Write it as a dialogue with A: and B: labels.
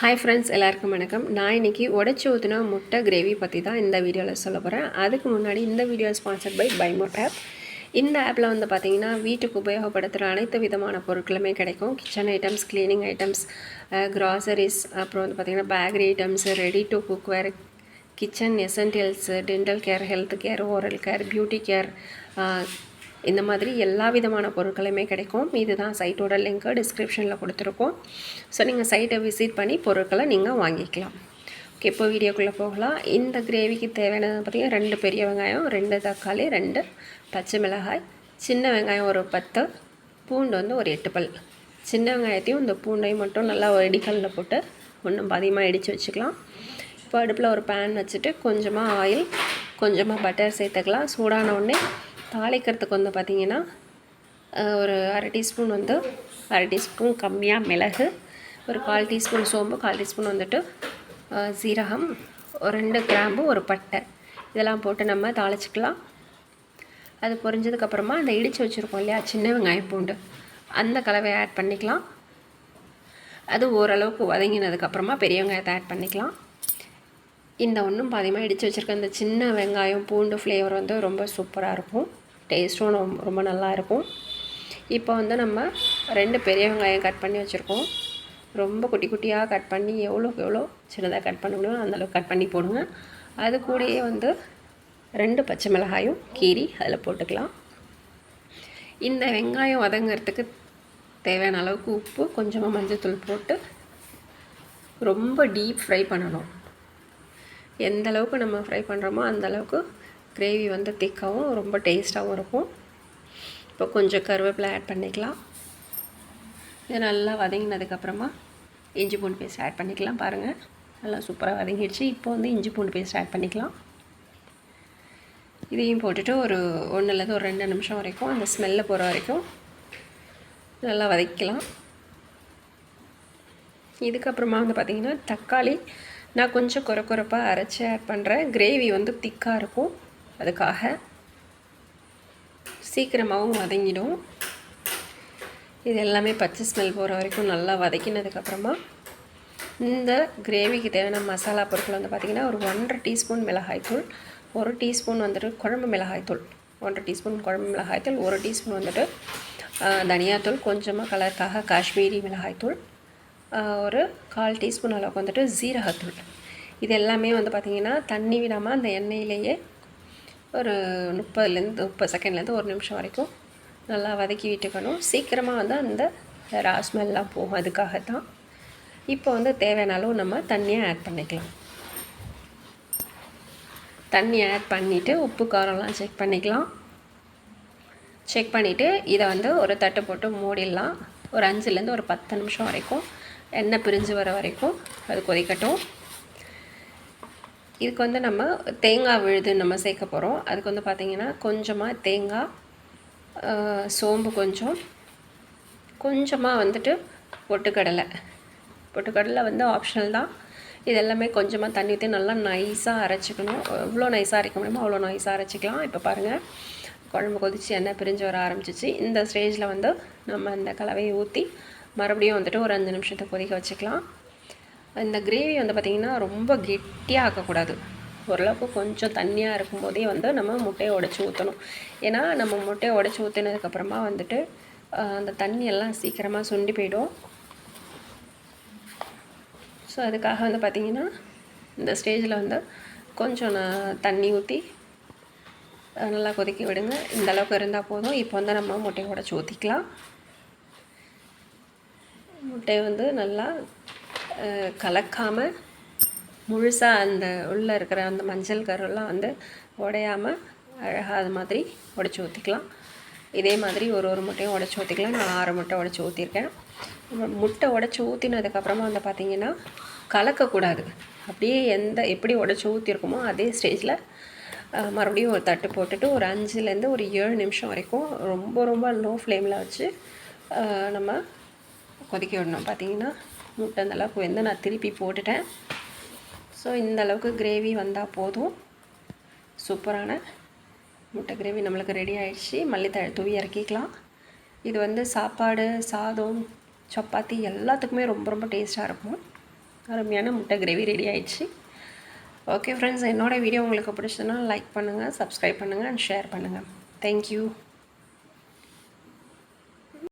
A: Hi friends எல்லாருக்கும் வணக்கம். நான் இன்றைக்கி உடச்சி ஊற்றின முட்டை கிரேவி பற்றி தான் இந்த வீடியோவில் சொல்ல போகிறேன் அதுக்கு முன்னாடி இந்த வீடியோ ஸ்பான்சர்ட் பை பைமோட் ஆப் இந்த ஆப்பில் வந்து பார்த்திங்கன்னா வீட்டுக்கு உபயோகப்படுத்துகிற அனைத்து விதமான பொருட்களுமே கிடைக்கும். Kitchen items cleaning items groceries அப்புறம் வந்து பார்த்திங்கன்னா bakery items ready to cookware kitchen essentials dental care health care oral care beauty care இந்த மாதிரி எல்லா விதமான பொருட்களுமே கிடைக்கும். இதுதான் சைட்டோட லிங்க்கு டிஸ்கிரிப்ஷனில் கொடுத்துருக்கோம். ஸோ நீங்கள் சைட்டை விசிட் பண்ணி பொருட்களை நீங்கள் வாங்கிக்கலாம். ஓகே இப்போ வீடியோக்குள்ளே போகலாம். இந்த கிரேவிக்கு தேவையானது பார்த்திங்கன்னா ரெண்டு பெரிய வெங்காயம் ரெண்டு தக்காளி ரெண்டு பச்சை மிளகாய் சின்ன வெங்காயம் ஒரு பத்து பூண்டு வந்து ஒரு எட்டு பல். சின்ன வெங்காயத்தையும் இந்த பூண்டையும் மட்டும் நல்லா இடிக்கல்லில் போட்டு ஒன்றும் பாதியமாக இடித்து வச்சுக்கலாம். இப்போ அடுப்பில் ஒரு பேன் வச்சுட்டு கொஞ்சமாக ஆயில் கொஞ்சமாக பட்டர் சேர்த்துக்கலாம். சூடான உடனே தாளிக்கிறதுக்கு வந்து பார்த்திங்கன்னா ஒரு அரை டீஸ்பூன் வந்து அரை டீஸ்பூன் கம்மியாக மிளகு ஒரு கால் டீஸ்பூன் சோம்பு கால் டீஸ்பூன் வந்துட்டு சீரகம் ஒரு ரெண்டு கிராம்பு ஒரு பட்டை. இதெல்லாம் போட்டு நம்ம தாளிச்சிக்கலாம். அது பொரிஞ்சதுக்கப்புறமா அந்த இடித்து வச்சுருக்கோம் இல்லையா சின்ன வெங்காயம் பூண்டு. அந்த கலவையை ஆட் பண்ணிக்கலாம். அது ஓரளவுக்கு வதங்கினதுக்கப்புறமா பெரிய வெங்காயத்தை ஆட் பண்ணிக்கலாம். இந்த ஒன்றும் பாதியமாக இடித்து வச்சுருக்க அந்த சின்ன வெங்காயம் பூண்டு ஃப்ளேவர் வந்து ரொம்ப சூப்பராக இருக்கும். டேஸ்ட்டும் ரொம்ப ரொம்ப நல்லாயிருக்கும். இப்போ வந்து நம்ம ரெண்டு பெரிய வெங்காயம் கட் பண்ணி வச்சுருக்கோம். ரொம்ப குட்டி குட்டியாக கட் பண்ணி எவ்வளோக்கு எவ்வளோ சின்னதாக கட் பண்ண முடியும் அந்தளவுக்கு கட் பண்ணி போடுங்க. அது கூடயே வந்து ரெண்டு பச்சை மிளகாயும் கீரி அதில் போட்டுக்கலாம். இந்த வெங்காயம் வதங்கிறதுக்கு தேவையான அளவுக்கு உப்பு கொஞ்சமாக மஞ்சள்தூள் போட்டு ரொம்ப டீப் ஃப்ரை பண்ணணும். எந்த அளவுக்கு நம்ம ஃப்ரை பண்ணுறோமோ அந்த அளவுக்கு கிரேவி வந்து திக்காகவும் ரொம்ப டேஸ்ட்டாகவும் இருக்கும். இப்போ கொஞ்சம் கருவேப்பிலை ஆட் பண்ணிக்கலாம். இது நல்லா வதங்கினதுக்கப்புறமா இஞ்சி பூண்டு பேஸ்ட் ஆட் பண்ணிக்கலாம் பாருங்கள் நல்லா சூப்பராக வதங்கிடுச்சு. இப்போ வந்து இஞ்சி பூண்டு பேஸ்ட் ஆட் பண்ணிக்கலாம். இதையும் போட்டுட்டு ஒரு ஒன்று அல்லது ஒரு ரெண்டு நிமிஷம் வரைக்கும் அந்த ஸ்மெல்லு போகிற வரைக்கும் நல்லா வதக்கலாம் இதுக்கப்புறமா வந்து பார்த்திங்கன்னா தக்காளி நான் கொஞ்சம் குறை குறைப்பாக அரைச்சி ஆட் பண்ணுறேன் கிரேவி வந்து திக்காக இருக்கும். அதுக்காக சீக்கிரமாகவும் வதங்கிடும். இது எல்லாமே பச்சை ஸ்மெல் போகிற வரைக்கும் நல்லா வதக்கினதுக்கப்புறமா இந்த கிரேவிக்கு தேவையான மசாலா பொருட்கள் வந்து பார்த்திங்கன்னா ஒரு ஒன்றரை டீஸ்பூன் மிளகாய்த்தூள் ஒரு டீஸ்பூன் வந்துட்டு குழம்பு மிளகாய்த்தூள் ஒன்றரை டீஸ்பூன் குழம்பு மிளகாய்த்தூள் ஒரு டீஸ்பூன் வந்துட்டு தனியாத்தூள் கொஞ்சமாக கலருக்காக காஷ்மீரி மிளகாய்த்தூள் ஒரு கால் டீஸ்பூன் அளவுக்கு வந்துட்டு ஜீரகத்தூள் இது எல்லாமே வந்து பார்த்திங்கன்னா தண்ணி விடாமல் அந்த எண்ணெயிலேயே ஒரு முப்பதுலேருந்து முப்பது செகண்ட்லேருந்து ஒரு நிமிஷம் வரைக்கும் நல்லா வதக்கி விட்டுக்கணும். சீக்கிரமாக வந்து அந்த ரா ஸ்மெல்லாம் போகும். அதுக்காக தான் இப்போ வந்து தேவையான அளவு நம்ம தண்ணியை ஆட் பண்ணிக்கலாம். தண்ணி ஆட் பண்ணிவிட்டு உப்பு காரம்லாம் செக் பண்ணிக்கலாம். செக் பண்ணிவிட்டு இதை வந்து ஒரு தட்டு போட்டு மூடிடலாம். ஒரு அஞ்சுலேருந்து ஒரு பத்து நிமிஷம் வரைக்கும் எண்ணெய் பிரிஞ்சு வர வரைக்கும் அது கொதிக்கட்டும். இதுக்கு வந்து நம்ம தேங்காய் விழுது நம்ம சேர்க்க போகிறோம் அதுக்கு வந்து பார்த்திங்கன்னா கொஞ்சமாக தேங்காய் சோம்பு கொஞ்சம். கொஞ்சமாக வந்துட்டு பொட்டுக்கடலை. பொட்டுக்கடலை வந்து ஆப்ஷனல் தான். இது எல்லாமே கொஞ்சமாக தண்ணி ஊற்றி நல்லா நைஸாக அரைச்சிக்கணும். எவ்வளோ நைஸாக அரைக்க முடியுமோ அவ்வளோ நைஸாக அரைச்சிக்கலாம். இப்போ பாருங்கள் குழம்பு கொதித்து எண்ணெய் பிரிஞ்சு வர ஆரம்பிச்சிச்சு. இந்த ஸ்டேஜில் வந்து நம்ம அந்த கலவையை ஊற்றி மறுபடியும் வந்துட்டு ஒரு அஞ்சு நிமிஷத்தை கொதிக்க வச்சுக்கலாம். இந்த கிரேவி வந்து பார்த்திங்கன்னா ரொம்ப கெட்டியாக ஆக்கக்கூடாது. ஓரளவுக்கு கொஞ்சம் தண்ணியாக இருக்கும்போதே வந்து நம்ம முட்டையை உடச்சி ஊற்றணும் ஏன்னா நம்ம முட்டையை உடச்சி ஊற்றினதுக்கப்புறமா வந்துட்டு அந்த தண்ணியெல்லாம் சீக்கிரமாக சுண்டி போயிடும். ஸோ அதுக்காக வந்து பார்த்திங்கன்னா இந்த ஸ்டேஜில் வந்து கொஞ்சம் நான் தண்ணி ஊற்றி நல்லா கொதிக்க விடுங்க. இந்த அளவுக்கு இருந்தால் போதும். இப்போ வந்து நம்ம முட்டையை உடச்சி ஊற்றிக்கலாம் முட்டையை வந்து நல்லா கலக்காமல் முழுசாக அந்த உள்ளே இருக்கிற அந்த மஞ்சள் கருலாம் வந்து உடையாமல் அழகாக அது மாதிரி உடச்சி ஊற்றிக்கலாம் இதே மாதிரி ஒரு ஒரு முட்டையும் உடச்சி ஊற்றிக்கலாம் நான் ஆறு முட்டை உடச்சி ஊற்றிருக்கேன் முட்டை உடச்சி ஊற்றினதுக்கப்புறமா வந்து பார்த்திங்கன்னா கலக்கக்கூடாது அப்படியே எந்த எப்படி உடச்சி ஊற்றிருக்குமோ அதே ஸ்டேஜில் மறுபடியும் ஒரு தட்டு போட்டுட்டு ஒரு அஞ்சுலேருந்து ஒரு ஏழு நிமிஷம் வரைக்கும் ரொம்ப ரொம்ப லோ ஃப்ளேமில் வச்சு நம்ம கொதிக்க விடணும். பார்த்திங்கன்னா முட்டை அந்த அளவுக்கு வந்து நான் திருப்பி போட்டுட்டேன். ஸோ இந்த அளவுக்கு கிரேவி வந்தால் போதும். சூப்பரான முட்டை கிரேவி நம்மளுக்கு ரெடி ஆகிடுச்சு மல்லித்தழை தூவி இறக்கிக்கலாம். இது வந்து சாப்பாடு சாதம் சப்பாத்தி எல்லாத்துக்குமே ரொம்ப ரொம்ப டேஸ்ட்டாக இருக்கும். அருமையான முட்டை கிரேவி ரெடி ஆயிடுச்சு. ஓகே ஃப்ரெண்ட்ஸ் என்னோடய வீடியோ உங்களுக்கு பிடிச்சதுன்னா லைக் பண்ணுங்கள் சப்ஸ்கிரைப் பண்ணுங்கள் அண்ட் ஷேர் பண்ணுங்கள் தேங்க்யூ